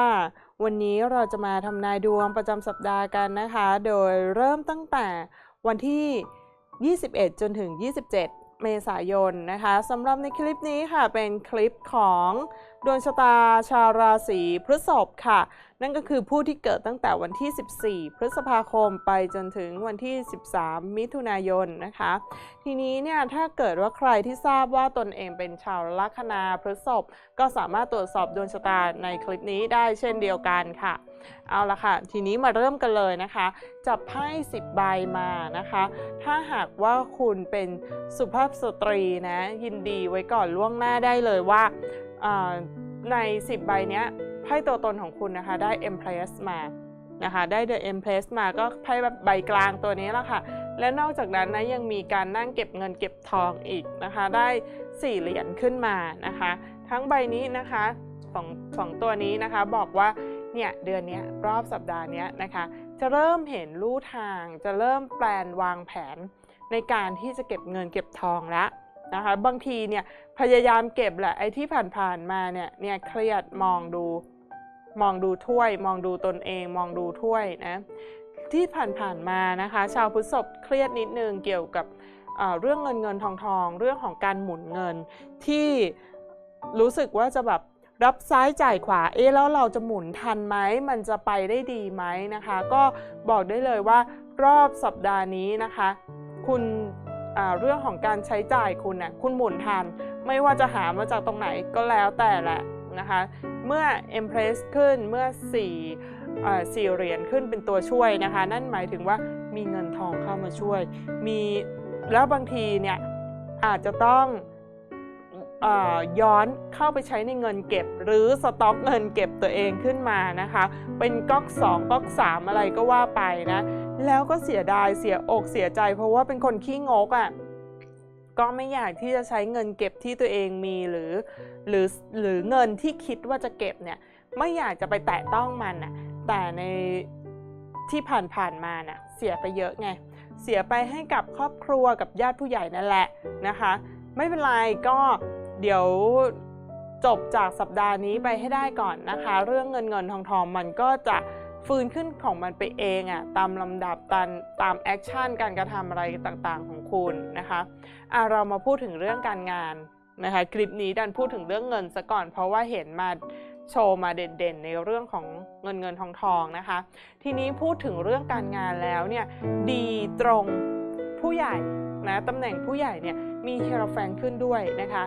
ค่ะวันนี้เราจะมาทำนายดวงประจำสัปดาห์กันนะคะ โดยเริ่มตั้งแต่วันที่ 21 จนถึง 27 เมษายนนะคะสำหรับในคลิปนี้ค่ะเป็นคลิปของดวงชะตาชาวราศีพฤษภค่ะ นั่นก็คือผู้ที่เกิดตั้งแต่วันที่ 14 พฤษภาคมไปจนถึงวันที่ 13 มิถุนายนนะคะ ทีนี้เนี่ยถ้าเกิดว่าใครที่ทราบว่าตนเองเป็นชาวลัคนาพฤษภก็สามารถตรวจสอบดวงชะตาในคลิปนี้ได้เช่นเดียวกันค่ะ เอาละค่ะ ทีนี้มาเริ่มกันเลยนะคะ จับไพ่10 ใบมานะคะ ถ้าหากว่าคุณเป็นสุภาพสตรีนะ ยินดีไว้ก่อนล่วงหน้าได้เลยว่าใน 10 ใบเนี้ยไพ่ตัวตนของคุณนะคะได้ Empress มานะคะได้ The Empress มาก็ไพ่แบบใบกลางตัวนี้แหละค่ะ และนอกจากนั้นนะยังมีการนั่งเก็บเงินเก็บทองอีกนะคะ ได้ 4 เหรียญขึ้นมานะคะ ทั้งใบนี้นะคะสองสองตัวนี้นะคะบอกว่า เนี่ยเดือนนี้รอบสัปดาห์นี้นะคะ จะเริ่มเห็นลู่ทาง จะเริ่มแปลนวางแผนในการที่จะเก็บเงินเก็บทองแล้วนะคะบางทีเนี่ยพยายามเก็บแหละไอ้ที่ผ่านๆมาเนี่ยเนี่ยเครียดมองดูมองดูถ้วย มองดูตนเอง มองดูถ้วยนะที่ผ่านๆมานะคะ ชาวพฤษภเครียดนิดนึงเกี่ยวกับเรื่องเงินเงินทองทอง เรื่องของการหมุนเงินที่รู้สึกว่าจะแบบ รับซ้ายจ่ายขวา เอ๊ะแล้วเราจะหมุนทันไหม มันจะไปได้ดีไหมนะคะ ก็บอกได้เลยว่ารอบสัปดาห์นี้นะคะ คุณเรื่องของการใช้จ่ายคุณน่ะคุณหมุนทัน ไม่ว่าจะหามาจากตรงไหนก็แล้วแต่แหละนะคะ เมื่อ Empress ขึ้นเมื่อ4สี่เหรียญขึ้นเป็นตัวช่วยนะคะ นั่นหมายถึงว่ามีเงินทองเข้ามาช่วย มีแล้วบางทีเนี่ยอาจจะต้อง ย้อนเข้าไปใช้ในเงินเก็บ หรือสต็อกเงินเก็บตัวเองขึ้นมานะคะ เป็นก๊อก2ก๊อก3 อะไรก็ว่าไปนะ แล้วก็เสียดายเสียอกเสียใจ เพราะว่าเป็นคนขี้งกอะ่ะก็ไม่อยากที่จะใช้เงินเก็บที่ตัวเองมีหรือ หรือหรือเงินที่คิดว่าจะเก็บเนี่ยไม่อยากจะไปแตะต้องมันน่ะแต่ในที่ผ่านๆมาน่ะเสียไปเยอะไงเสียไปให้กับครอบครัวกับญาติผู้ใหญ่นั่นแหละนะคะ ไม่เป็นไรก็ เดี๋ยวจบจากสัปดาห์นี้ไปให้ได้ก่อนนะคะ เรื่องเงินเงินทองทองมันก็จะฟื้นขึ้นของมันไปเองอะ่ะตามลำดับตามตามแอคชั่นการกระทำอะไรต่างๆของคุณนะคะอะเรามาพูดถึงเรื่องการงานนะคะคลิปนี้ดันพูดถึงเรื่องเงินซะก่อนเพราะว่าเห็นมาโชว์มาเด่นๆ ในเรื่องของเงินเงินทองทองนะคะ ทีนี้พูดถึงเรื่องการงานแล้วเนี่ยดีตรงผู้ใหญ่นะตำแหน่งผู้ใหญ่เนี่ยมีเฮโรแฟนขึ้นด้วยนะคะ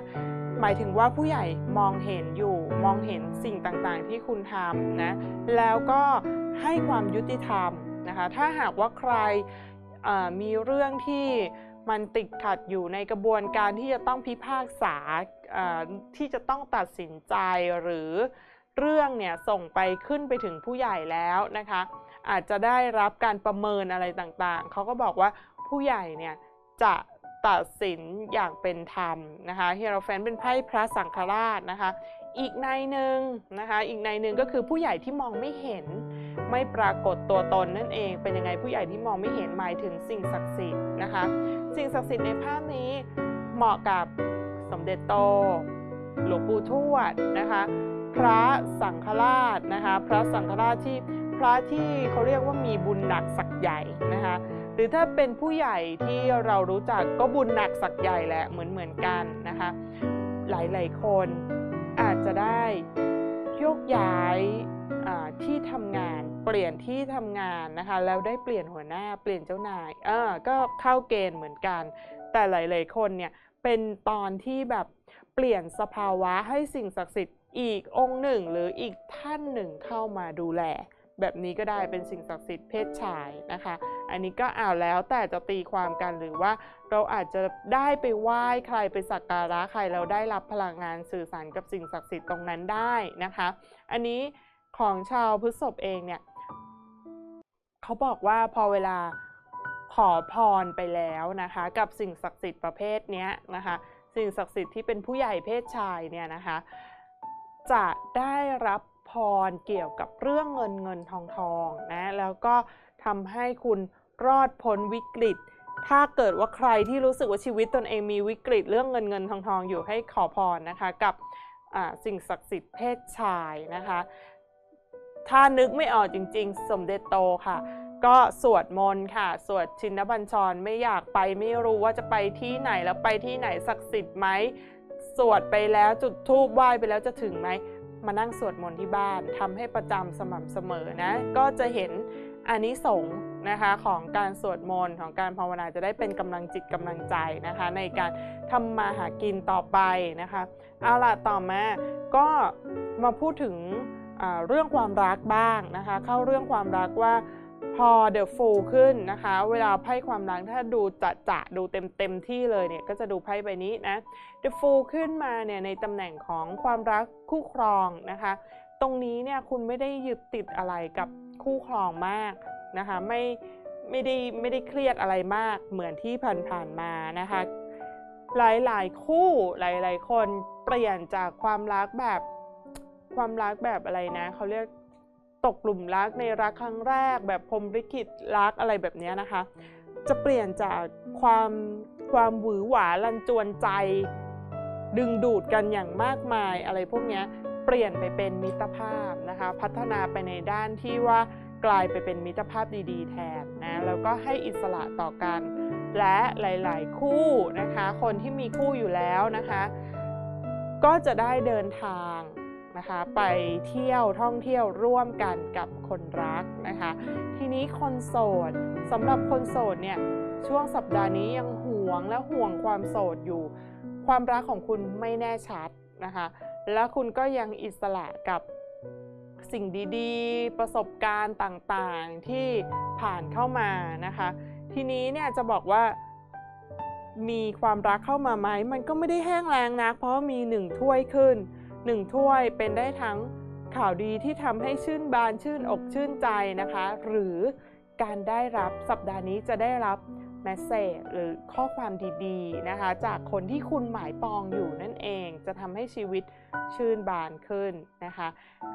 หมายถึงว่าผู้ใหญ่มองเห็นอยู่มองเห็นสิ่งต่างๆ ที่คุณทำนะแล้วก็ให้ความยุติธรรมนะคะถ้าหากว่าใครมีเรื่องที่มันติดขัดอยู่ในกระบวนการที่จะต้องพิพากษาที่จะต้องตัดสินใจหรือเรื่องเนี่ยส่งไปขึ้นไปถึงผู้ใหญ่แล้วนะคะ อาจจะได้รับการประเมินอะไรต่างๆ เขาก็บอกว่าผู้ใหญ่เนี่ยจะ ตัดสินอย่างเป็นธรรมนะคะเฮโรแฟนเป็นไพ่พระสังฆราชนะคะ อีกในหนึ่งนะคะอีกในหนึ่งก็คือผู้ใหญ่ที่มองไม่เห็น ไม่ปรากฏตัวตนนั่นเองเป็นยังไงผู้ใหญ่ที่มองไม่เห็นหมายถึงสิ่งศักดิ์สิทธิ์นะคะสิ่งศักดิ์สิทธิ์ในภาพนี้เหมาะกับสมเด็จโต หลวงปู่ทวดนะคะพระสังฆราชนะคะพระสังฆราชที่พระที่เขาเรียกว่ามีบุญหนักสักใหญ่นะคะ หรือถ้าเป็นผู้ใหญ่ที่เรารู้จักก็บุญหนักสักใหญ่แหละเหมือนเหมือนกันนะคะ หลายๆคนอาจจะได้โยกย้ายที่ทำงานเปลี่ยนที่ทำงานนะคะแล้วได้เปลี่ยนหัวหน้าเปลี่ยนเจ้านายเออก็เข้าเกณฑ์เหมือนกัน แต่หลาย ๆ คนเนี่ยเป็นตอนที่แบบเปลี่ยนสภาวะให้สิ่งศักดิ์สิทธิ์อีกองค์หนึ่ง หรืออีกท่านหนึ่งเข้ามาดูแล แบบนี้ก็ได้เป็นสิ่งศักดิ์สิทธิ์เพศชายนะคะ อันนี้ก็อ่าวแล้วแต่จะตีความกันหรือว่าเราอาจจะได้ไปไหว้ใครไปสักการะใครเราได้รับพลังงานสื่อสารกับสิ่งศักดิ์สิทธิ์ตรงนั้นได้นะคะ อันนี้ของชาวพฤษภเองเนี่ยเขาบอกว่าพอเวลาขอพรไปแล้วนะคะ กับสิ่งศักดิ์สิทธิ์ประเภทนี้นะคะ สิ่งศักดิ์สิทธิ์ที่เป็นผู้ใหญ่เพศชายเนี่ยนะคะ จะได้รับพรเกี่ยวกับเรื่องเงินเงินทองทองนะแล้วก็ ทำให้คุณรอดพ้นวิกฤต ถ้าเกิดว่าใครที่รู้สึกว่าชีวิตตนเองมีวิกฤตเรื่องเงินเงินทองทองอยู่ให้ขอพรนะคะกับสิ่งศักดิ์สิทธิ์เพศชายนะคะ ถ้านึกไม่ออกจริง ๆ สมเด็จโตค่ะ ก็สวดมนต์ค่ะ สวดชินบัญชรไม่อยากไปไม่รู้ว่าจะไปที่ไหนแล้วไปที่ไหนศักดิ์สิทธิ์ไหมสวดไปแล้วจุดธูปไหว้ไปแล้วจะถึงไหมมานั่งสวดมนต์ที่บ้านทำให้ประจำสม่ำเสมอนะ ก็จะเห็น อานิสงส์นะคะของการสวดมนต์ของการภาวนาจะได้เป็นกำลังจิตกำลังใจนะคะในการทำมาหากินต่อไปนะคะเอาล่ะต่อมาก็มาพูดถึงเรื่องความรักบ้างนะคะเข้าเรื่องความรักว่าพอเดอะฟูขึ้นนะคะ เวลาไพ่ความรักถ้าดูจะจะดูเต็มเต็มที่เลยเนี่ยก็จะดูไพ่ใบนี้นะ The Fool ขึ้นมาเนี่ยในตำแหน่งของความรักคู่ครองนะคะ ตรงนี้เนี่ยคุณไม่ได้ยึดติดอะไรกับคู่ครองมากนะคะไม่ไม่ได้ไม่ได้เครียดอะไรมากเหมือนที่ผ่านๆมานะคะหลายๆคู่หลายๆ คนเปลี่ยนจากความรักแบบความรักแบบอะไรนะเขาเรียกตกหลุมรักในรักครั้งแรก แบบพรมลิขิตรักอะไรแบบนี้นะคะ จะเปลี่ยนจากความความหวือหวาลันจวนใจ ดึงดูดกันอย่างมากมายอะไรพวกนี้ เปลี่ยนไปเป็นมิตรภาพนะคะ พัฒนาไปในด้านที่ว่ากลายไปเป็นมิตรภาพดีๆ แทนนะแล้วก็ให้อิสระต่อกัน และหลาย ๆ คู่นะคะ คนที่มีคู่อยู่แล้วนะคะ ก็จะได้เดินทางนะคะไปเที่ยวท่องเที่ยวร่วมกันกับคนรักนะคะ ทีนี้คนโสดสำหรับคนโสดเนี่ยช่วงสัปดาห์นี้ยังห่วงและห่วงความโสดอยู่ ความรักของคุณไม่แน่ชัดนะคะ แล้วคุณก็ยังอิสระกับสิ่งดีๆ ประสบการณ์ต่างๆที่ผ่านเข้ามานะคะ ทีนี้เนี่ยจะบอกว่ามีความรักเข้ามาไหม มันก็ไม่ได้แห้งแรงนะเพราะมีหนึ่งถ้วยขึ้นหนึ่งถ้วยเป็นได้ทั้งข่าวดีที่ทำให้ชื่นบานชื่นอกชื่นใจนะคะ หรือการได้รับสัปดาห์นี้จะได้รับ มสเซจหรือข้อความดีๆนะคะ จากคนที่คุณหมายปองอยู่นั่นเองจะทำให้ชีวิตชื่นบานขึ้นนะคะ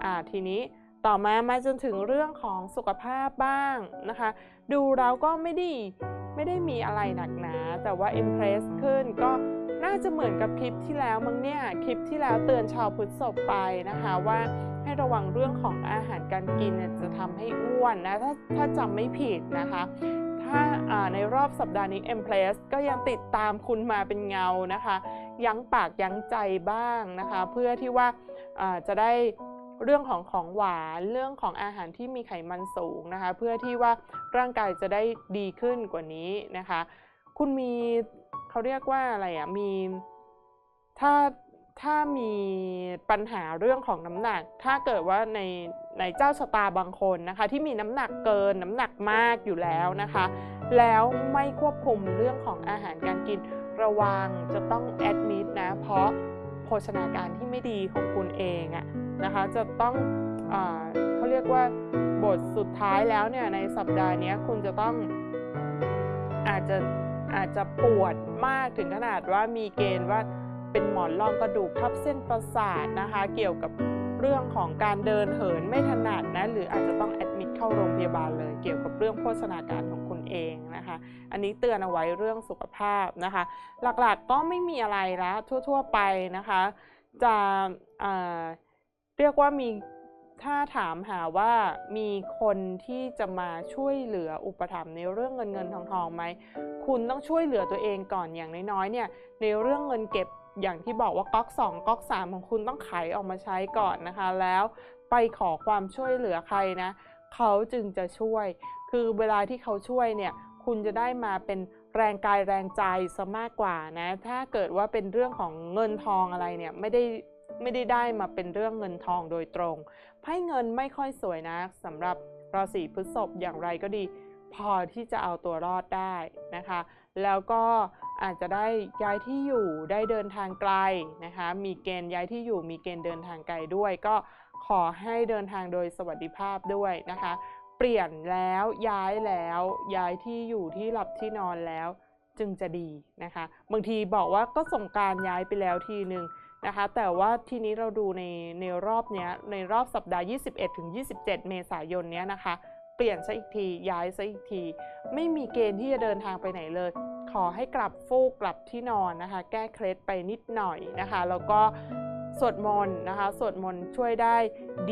อ่าทีนี้ต่อมามาจนถึงเรื่องของสุขภาพบ้างนะคะ ดูเราก็ไม่ได้ไม่ได้มีอะไรหนักหนา แต่ว่า Impress ขึ้นก็น่าจะเหมือนกับคลิปที่แล้วมั้งเนี่ย คลิปที่แล้วเตือนชาวพุทธศพไปนะคะว่าให้ระวังเรื่องของอาหารการกินจะทำให้อ้วนนะ ถ้าถ้าจำไม่ผิดนะคะ ถ้าในรอบสัปดาห์นี้ e m p r e s s ก็ยังติดตามคุณมาเป็นเงานะคะ ยั้งปากยั้งใจบ้างนะคะ เพื่อที่ว่าอ่าจะได้เรื่องของของหวานเรื่องของอาหารที่มีไขมันสูงนะคะ เพื่อที่ว่าร่างกายจะได้ดีขึ้นกว่านี้นะคะ คุณมีเขาเรียกว่าอะไรอะมีถ้า ถ้ามีปัญหาเรื่องของน้ำหนัก ถ้าเกิดว่าในในเจ้าชะตาบางคนนะคะ ที่มีน้ำหนักเกินน้ำหนักมากอยู่แล้วนะคะ แล้วไม่ควบคุมเรื่องของอาหารการกินระวังจะต้องแอดมิดนะ เพราะโภชนาการที่ไม่ดีของคุณเองอะนะคะจะต้องอเขาเรียกว่าบทสุดท้ายแล้วเนี่ยในสัปดาห์นี้คุณจะต้องอาจจะอาจจะปวดมากถึงขนาดว่ามีเกณฑ์ว่า เป็นหมอนรองกระดูกทับเส้นประสาทนะคะ เกี่ยวกับเรื่องของการเดินเหินไม่ถนัดนะหรืออาจจะต้องแอดมิดเข้าโรงพยาบาลเลย เกี่ยวกับเรื่องโภชนาการของคุณเองนะคะ อันนี้เตือนเอาไว้เรื่องสุขภาพนะคะ หลักๆก็ไม่มีอะไรแล้วทั่ว ๆ ไปนะคะ จะเรียกว่ามีถ้าถามหาว่ามีคนที่จะมาช่วยเหลืออุปถัมภ์ในเรื่องเงินเงินทองทองไหมคุณต้องช่วยเหลือตัวเองก่อนอย่างน้อยๆเนี่ยในเรื่องเงินเก็บ อย่างที่บอกว่าก๊อก 2ก๊อก 3 ของคุณต้องไขออกมาใช้ก่อนนะคะ แล้วไปขอความช่วยเหลือใครนะ เขาจึงจะช่วย คือเวลาที่เขาช่วยเนี่ยคุณจะได้มาเป็นแรงกายแรงใจซะมากกว่านะ ถ้าเกิดว่าเป็นเรื่องของเงินทองอะไรเนี่ยไม่ได้ไม่ได้ได้มาเป็นเรื่องเงินทองโดยตรงไพ่เงินไม่ค่อยสวยนะสำหรับราศีพฤษภอย่างไรก็ดี พอที่จะเอาตัวรอดได้นะคะ แล้วก็ อาจจะได้ย้ายที่อยู่ได้เดินทางไกลนะคะ มีเกณฑ์ย้ายที่อยู่ มีเกณฑ์เดินทางไกลด้วย ก็ขอให้เดินทางโดยสวัสดิภาพด้วยนะคะ เปลี่ยนแล้วย้ายแล้วย้ายที่อยู่ที่หลับที่นอนแล้วจึงจะดีนะคะ บางทีบอกว่าก็ส่งการย้ายไปแล้วทีหนึ่งนะคะ แต่ว่าทีนี้เราดูในในรอบเนี้ยในรอบสัปดาห์ 21ถึง27 เมษายนเนี้ยนะคะ เปลี่ยนซะอีกทีย้ายซะอีกที ไม่มีเกณฑ์ที่จะเดินทางไปไหนเลย ขอให้กลับฟูกกลับที่นอนนะคะ แก้เคล็ดไปนิดหน่อยนะคะ แล้วก็สวดมนต์นะคะสวดมนต์ช่วยได้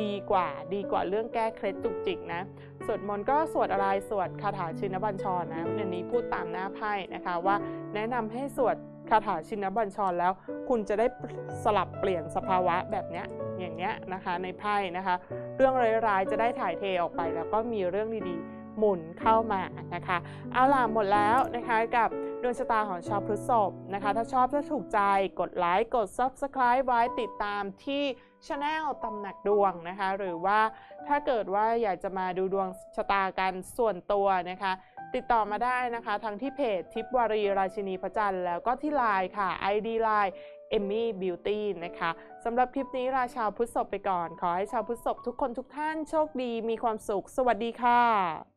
ดีกว่า ดีกว่าเรื่องแก้เคล็ดจุกจิกนะสวดมนต์ก็สวดอะไรสวดคาถาชินบัญชรนะอันนี้พูดตามหน้าไพ่นะคะว่าแนะนำให้สวดคาถาชินบัญชรแล้ว คุณจะได้สลับเปลี่ยนสภาวะแบบเนี้ยอย่างเนี้ยนะคะในไพ่นะคะ เรื่องร้ายๆจะได้ถ่ายเทออกไปแล้วก็มีเรื่องดีๆ หมุนเข้ามานะคะ เอาล่ะหมดแล้วนะคะกับ ดวงชะตาของชาวพฤษภนะคะ ถ้าชอบถ้าถูกใจกดไลค์กด Subscribe ไว้ติดตามที่ช anel ตำหนักดวงนะคะ หรือว่าถ้าเกิดว่าอยากจะมาดูดวงชะตากันส่วนตัวนะคะ ติดต่อมาได้นะคะทั้งที่เพจทิปวารีราชินีพระจันทร์แล้วก็ที่ไลน์ค่ะ ID Line เอมมี่บิวตี้นะคะสำหรับคลิปนี้ลาชาวพุทธศพไปก่อน ขอให้ชาวพุทธศพทุกคนทุกท่านโชคดีมีความสุข สวัสดีค่ะ